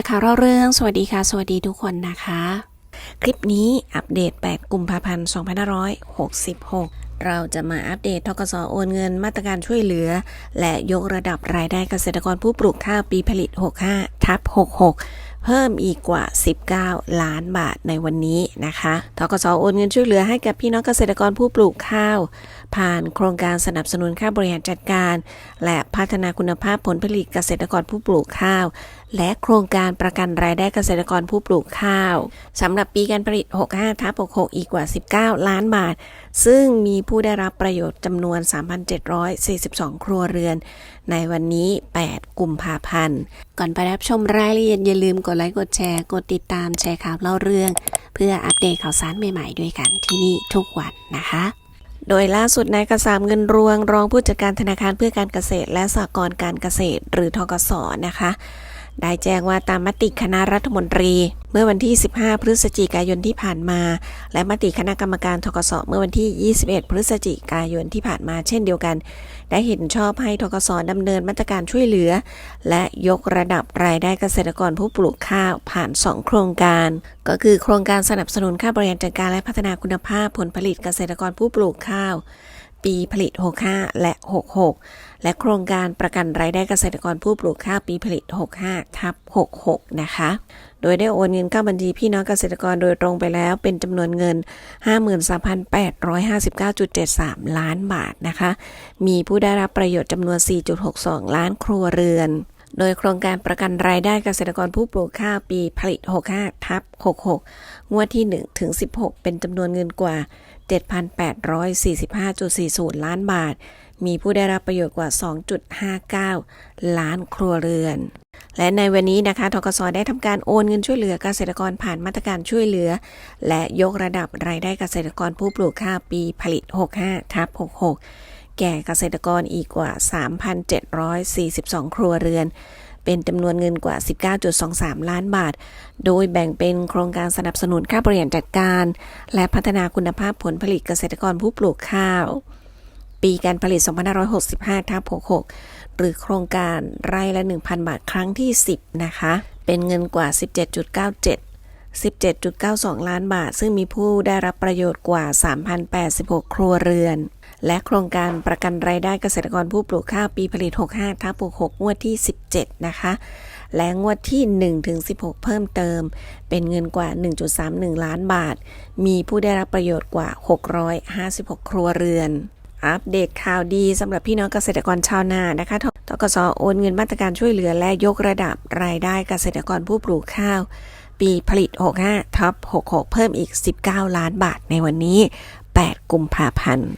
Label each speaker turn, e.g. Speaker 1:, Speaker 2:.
Speaker 1: ร์ข่าวเล่าเรื่อง สวัสดีค่ะ สวัสดีทุกคนนะคะ คลิปนี้อัปเดต 8 กุมภาพันธ์ 2566 เราจะมาอัปเดตทกสโอนเงินมาตรการช่วยเหลือ และยกระดับรายได้เกษตรกรผู้ปลูกข้าวปีผลิต 65 ทับ 66 เพิ่มอีกกว่า 19 ล้านบาทในวันนี้นะคะทกสโอนเงินช่วยเหลือให้กับพี่น้องเกษตรกรผู้ปลูกข้าว ผ่านโครงการสนับสนุนค่าบริหารจัดการ และพัฒนาคุณภาพผลผลิตเกษตรกรผู้ปลูกข้าว และโครงการประกันรายได้เกษตรกรผู้ปลูกข้าวสำหรับปีการผลิต 65ทับ66 อีกกว่า 19 ล้านบาท ซึ่งมีผู้ได้รับประโยชน์จำนวน 3,742 ครัวเรือน ในวันนี้ 8 กุมภาพันธ์ก่อนไปรับชมรายละเอียดอย่าลืมกดไลค์กดแชร์ กดติดตามแชร์ข่าวเล่าเรื่อง เพื่ออัปเดตข่าวสารใหม่ๆด้วยกันที่นี่ทุกวันนะคะโดยล่าสุดนายกษามเงินรวง รองผู้จัดการธนาคารเพื่อการเกษตร และสหกรณ์การเกษตร หรือทกศนะคะ ได้แจ้งว่าตามมติคณะรัฐมนตรี เมื่อวันที่ 15 พฤศจิกายนที่ผ่านมา และมติคณะกรรมการทกสเมื่อวันที่ 21 พฤศจิกายนที่ผ่านมาเช่นเดียวกัน ได้เห็นชอบให้ทกสดำเนินมาตรการช่วยเหลือ และยกระดับรายได้เกษตรกรผู้ปลูกข้าวผ่าน 2 โครงการ ก็คือโครงการสนับสนุนค่าบริหารจัดการและพัฒนาคุณภาพผลผลิตเกษตรกรผู้ปลูกข้าว ปีผลิต 65 และ 66 และโครงการประกันรายได้เกษตรกรผู้ปลูกข้าวปีผลิต 65 ทับ 66 นะคะ โดยได้โอนเงินเข้าบัญชีพี่น้องเกษตรกรโดยตรงไปแล้วเป็นจำนวนเงิน 53,859.73 ล้านบาทนะคะ มีผู้ได้รับประโยชน์จำนวน 4.62 ล้านครัวเรือน โดยโครงการประกันรายได้เกษตรกรผู้ปลูกข้าวปีผลิต 65 ทับ 66 งวดที่ 1 ถึง 16 เป็นจำนวนเงินกว่า 7,845.40 ล้านบาท มีผู้ได้รับประโยชน์กว่า 2.59 ล้านครัวเรือน และในวันนี้นะคะทกสได้ทำการโอนเงินช่วยเหลือเกษตรกรผ่านมาตรการช่วยเหลือ และยกระดับรายได้เกษตรกรผู้ปลูกข้าวปีผลิต 65 ทับ 66 แก่เกษตรกรอีกกว่า 3,742 ครัวเรือน เป็นจำนวนเงินกว่า 19.23 ล้านบาท โดยแบ่งเป็นโครงการสนับสนุนค่าบริหารจัดการ และพัฒนาคุณภาพผลผลิตเกษตรกรผู้ปลูกข้าว ปีการผลิต 2565ทับ66 หรือโครงการไร่ละ 1,000 บาทครั้งที่ 10 นะคะ เป็นเงินกว่า 17.97 17.92 ล้านบาท ซึ่งมีผู้ได้รับประโยชน์กว่า 3,086 ครัวเรือน และโครงการประกันรายได้เกษตรกรผู้ปลูกข้าวปีผลิต 65ทับ66 งวดที่ 17 นะคะ และงวดที่1ถึง16 เพิ่มเติม เป็นเงินกว่า 1.31 ล้านบาท มีผู้ได้รับประโยชน์กว่า 656 ครัวเรือน อัปเดตข่าวดีสำหรับพี่น้องเกษตรกรชาวนานะคะททกสโอนเงินมาตรการช่วยเหลือและยกระดับรายได้เกษตรกรผู้ปลูกข้าว ปีผลิต 65ทับ66 เพิ่มอีก 19 ล้านบาทในวันนี้ 8 กุมภาพันธ์